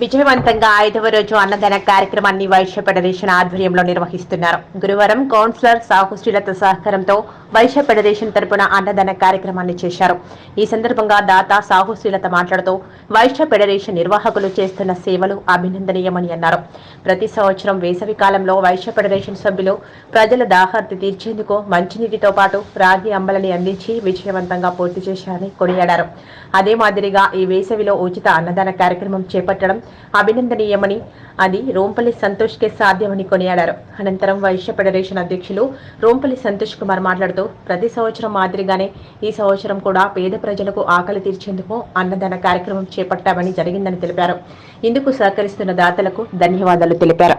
విజయవంతంగా ఐదవ రోజు అన్నదాన కార్యక్రమాన్ని వైశ్య ఫెడరేషన్ ఆధ్వర్యంలో నిర్వహిస్తున్నారు. గురువారం కౌన్సిలర్ సాహు శ్రీలత సహకారంతో వైశ్య ఫెడరేషన్ తరపున అన్నదాన కార్యక్రమాన్ని చేశారు. ఈ సందర్భంగా దాత సాహు శ్రీలత మాట్లాడుతూ వైశ్య ఫెడరేషన్ నిర్వాహకులు చేస్తున్న సేవలు అభినందనీయమని అన్నారు. ప్రతి సంవత్సరం వేసవి కాలంలో వైశ్య ఫెడరేషన్ సభ్యులు ప్రజల దాహార్తి తీర్చేందుకు మంచినీటితో పాటు రాగి అంబలని అందించి విజయవంతంగా పూర్తి చేశారని కొనియాడారు. అదే మాదిరిగా ఈ వేసవిలో ఉచిత అన్నదాన కార్యక్రమం చేపట్టడం అభినందనీయమని అది రోంపల్లి సంతోష్కే సాధ్యమని కొనియాడారు. అనంతరం వైశ్య ఫెడరేషన్ అధ్యక్షులు రోంపల్లి సంతోష్ కుమార్ మాట్లాడుతూ ప్రతి సంవత్సరం మాదిరిగానే ఈ సంవత్సరం కూడా పేద ప్రజలకు ఆకలి తీర్చేందుకు అన్నదాన కార్యక్రమం చేపట్టామని జరిగిందని తెలిపారు. ఇందుకు సహకరిస్తున్న దాతలకు ధన్యవాదాలు తెలిపారు.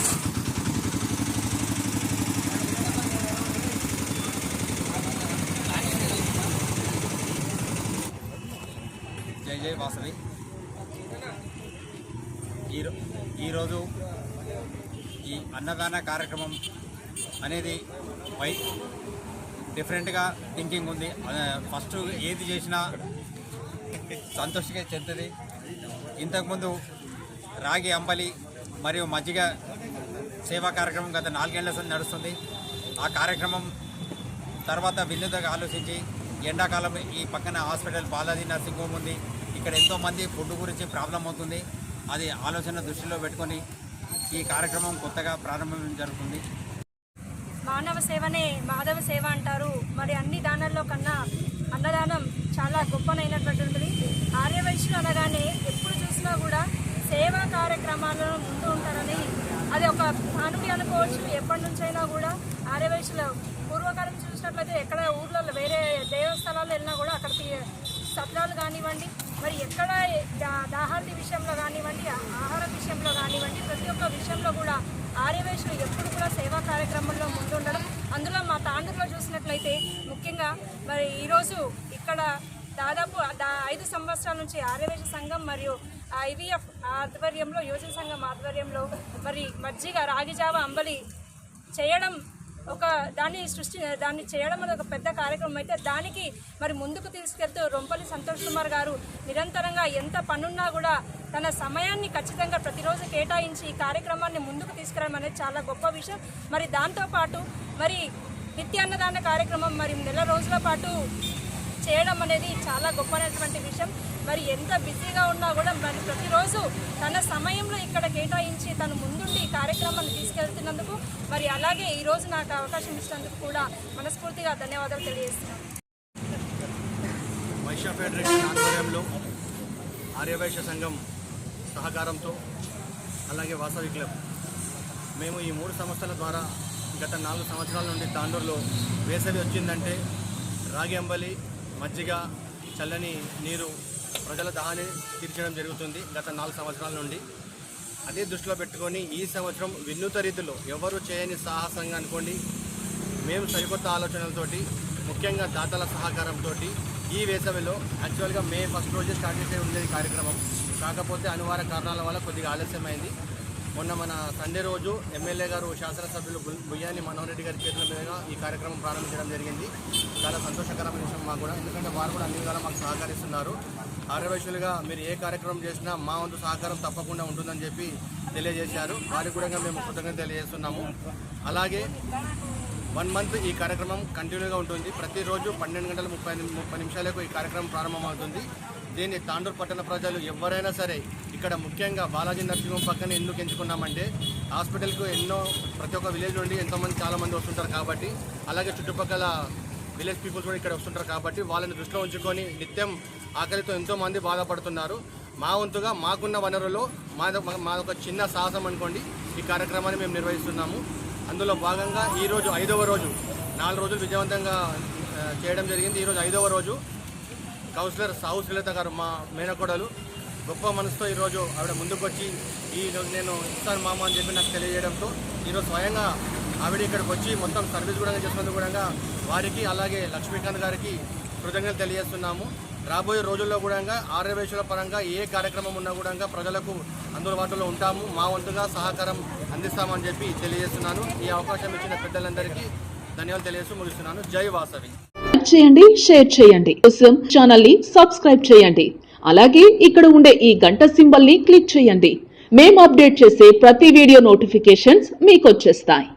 జై జై వాసవి. ఈరో ఈరోజు ఈ అన్నదాన కార్యక్రమం అనేది పై డిఫరెంట్గా థింకింగ్ ఉంది. ఫస్ట్ ఏది చేసినా సంతోషంగా చెందుతుంది ఇంతకుముందు రాగి అంబలి మరియు మజ్జిగ సేవా కార్యక్రమం గత నాలుగేళ్ళ సంది నడుస్తుంది. ఆ కార్యక్రమం తర్వాత వినూతగా ఆలోచించి ఎండాకాలం ఈ పక్కన హాస్పిటల్ బాలాజీ నర్సింగ్ హోమ్ ఉంది. ఇక్కడ ఎంతోమంది ఫుడ్ గురించి ప్రాబ్లం అవుతుంది. అది ఆలోచన దృష్టిలో పెట్టుకొని ఈ కార్యక్రమం కొత్తగా ప్రారంభం జరుగుతుంది. మానవ సేవనే మాధవ సేవ అంటారు. మరి అన్ని దానాల్లో కన్నా అన్నదానం చాలా గొప్పనైనటువంటిది. ఆర్యవైశ్యులు అనగానే ఎప్పుడు చూసినా కూడా సేవా కార్యక్రమాలను ముందు ఉంటారని అది ఒక నానుడి అనుకోవచ్చు. ఎప్పటి నుంచైనా కూడా ఆర్యవైశ్యులు పూర్వకాలం చూసినట్లయితే ఎక్కడ ఊర్లలో వేరే దేవస్థలాలు వెళ్ళినా కూడా అక్కడికి సత్రాలు కానివ్వండి మరి ఎక్కడ దా- దాహార్తి విషయంలో కానివ్వండి ఆహార విషయంలో కానివ్వండి ప్రతి ఒక్క విషయంలో కూడా ఆర్యవేశులు ఎప్పుడు కూడా సేవా కార్యక్రమంలో ముందుండడం. అందులో మా తాండూరులో చూసినట్లయితే ముఖ్యంగా మరి ఈరోజు ఇక్కడ దాదాపు ఐదు సంవత్సరాల నుంచి ఆర్యవేశ సంఘం మరియు ఐవీఎఫ్ ఆధ్వర్యంలో యోజన సంఘం ఆధ్వర్యంలో మరి మజ్జిగ రాగిజావ అంబలి చేయడం ఒక దాన్ని సృష్టి దాన్ని చేయడం అనేది ఒక పెద్ద కార్యక్రమం. అయితే దానికి మరి ముందుకు తీసుకెళ్తూ రొంపల్లి సంతోష్ కుమార్ గారు నిరంతరంగా ఎంత పనున్నా కూడా తన సమయాన్ని ఖచ్చితంగా ప్రతిరోజు కేటాయించి ఈ కార్యక్రమాన్ని ముందుకు తీసుకురావడం అనేది చాలా గొప్ప విషయం. మరి దాంతోపాటు మరి నిత్య అన్నదాన కార్యక్రమం మరి నెల రోజుల పాటు చేయడం అనేది చాలా గొప్పనటువంటి విషయం. మరి ఎంత బిజీగా ఉన్నా కూడా మరి ప్రతిరోజు తన సమయంలో ఇక్కడ కేటాయించి తను ముందుండి ఈ కార్యక్రమాన్ని తీసుకెళ్తున్నందుకు మరి అలాగే ఈరోజు నాకు అవకాశం ఇచ్చినందుకు కూడా మనస్ఫూర్తిగా ధన్యవాదాలు తెలియజేస్తున్నాను. వైశ్య ఫెడరేషన్ ఆధ్వర్యంలో ఆర్యవైశ్య సంఘం సహకారంతో అలాగే వాసవి క్లబ్. మేము ఈ మూడు సంస్థల ద్వారా గత నాలుగు సంవత్సరాల నుండి తాండూరులో వేసవి వచ్చిందంటే రాగి అంబలి మజ్జిగ చల్లని నీరు ప్రజల దాహాన్ని తీర్చడం జరుగుతుంది గత నాలుగు సంవత్సరాల నుండి. అదే దృష్టిలో పెట్టుకొని ఈ సంవత్సరం వినూత రీతిలో ఎవరు చేయని సాహసంగా అనుకోండి మేము సరికొత్త ఆలోచనలతోటి ముఖ్యంగా దాతల సహకారంతో ఈ వేసవిలో యాక్చువల్గా మే ఫస్ట్ రోజే స్టార్ట్ చేసే ఉండేది కార్యక్రమం. కాకపోతే అనివార్య కారణాల వల్ల కొద్దిగా ఆలస్యమైంది. మొన్న మన సండే రోజు ఎమ్మెల్యే గారు శాసనసభ్యులు బుయ్యాని మనోహర్ రెడ్డి గారి చేతుల మీదుగా ఈ కార్యక్రమం ప్రారంభించడం జరిగింది. చాలా సంతోషకరమైన విషయం మాకు కూడా. ఎందుకంటే వారు కూడా అన్ని విధాలా మాకు సహకరిస్తున్నారు. ఆర్యవైశ్యులుగా మీరు ఏ కార్యక్రమం చేసినా మా వంతు సహకారం తప్పకుండా ఉంటుందని చెప్పి తెలియజేశారు. వారికి కూడా మేము కృతజ్ఞత తెలియజేస్తున్నాము. అలాగే వన్ మంత్ ఈ కార్యక్రమం కంటిన్యూగా ఉంటుంది. ప్రతిరోజు పన్నెండు గంటల ముప్పై ముప్పై నిమిషాలకు ఈ కార్యక్రమం ప్రారంభమవుతుంది. దీన్ని తాండూరు పట్టణ ప్రజలు ఎవరైనా సరే ఇక్కడ ముఖ్యంగా బాలాజీ నర్సింహం పక్కన ఎందుకు ఎంచుకున్నామంటే హాస్పిటల్కు ఎన్నో ప్రతి ఒక్క విలేజ్ నుండి ఎంతోమంది చాలామంది వస్తుంటారు కాబట్టి అలాగే చుట్టుపక్కల విలేజ్ పీపుల్స్ కూడా ఇక్కడ వస్తుంటారు కాబట్టి వాళ్ళని దృష్టిలో ఉంచుకొని నిత్యం ఆకలితో ఎంతోమంది బాధపడుతున్నారు. మా వంతుగా మాకున్న వనరుల్లో మా మాదొక చిన్న సాహసం అనుకోండి ఈ కార్యక్రమాన్ని మేము నిర్వహిస్తున్నాము. అందులో భాగంగా ఈరోజు ఐదవ రోజు నాలుగు రోజులు విజయవంతంగా చేయడం జరిగింది. ఈరోజు ఐదవ రోజు కౌన్సిలర్ సాహు శ్రీలత గారు మా మేనకోడలు. గొప్ప మనసుతో ఈరోజు ఆవిడ ముందుకు వచ్చి ఈ రోజు నేను ఇస్తాను మామ అని చెప్పి నాకు తెలియజేయడంతో ఈరోజు స్వయంగా ఆవిడ ఇక్కడికి వచ్చి మొత్తం సర్వీస్ కూడా చేసినందుకు కూడా వారికి అలాగే లక్ష్మీకాంత్ గారికి కృతజ్ఞతలు తెలియజేస్తున్నాము. రాబోయే రోజుల్లో కూడా ఆర్యవేశుల పరంగా ఏ కార్యక్రమం ఉన్నా కూడా ప్రజలకు అందుబాటులో ఉంటాము. మా వంతుగా సహకారం అందిస్తామని చెప్పి తెలియజేస్తున్నాను. ఈ అవకాశం ఇచ్చిన పెద్దలందరికీ ధన్యవాదాలు తెలియజేస్తూ ముగిస్తున్నాను. జై వాసవి. చేయండి షేర్ చేయండి. కోసం ఛానల్ని సబ్స్క్రైబ్ చేయండి. అలాగే ఇక్కడ ఉండే ఈ గంట సింబల్ని క్లిక్ చేయండి. మేము అప్డేట్ చేసే ప్రతి వీడియో నోటిఫికేషన్స్ మీకు వచ్చేస్తాయి.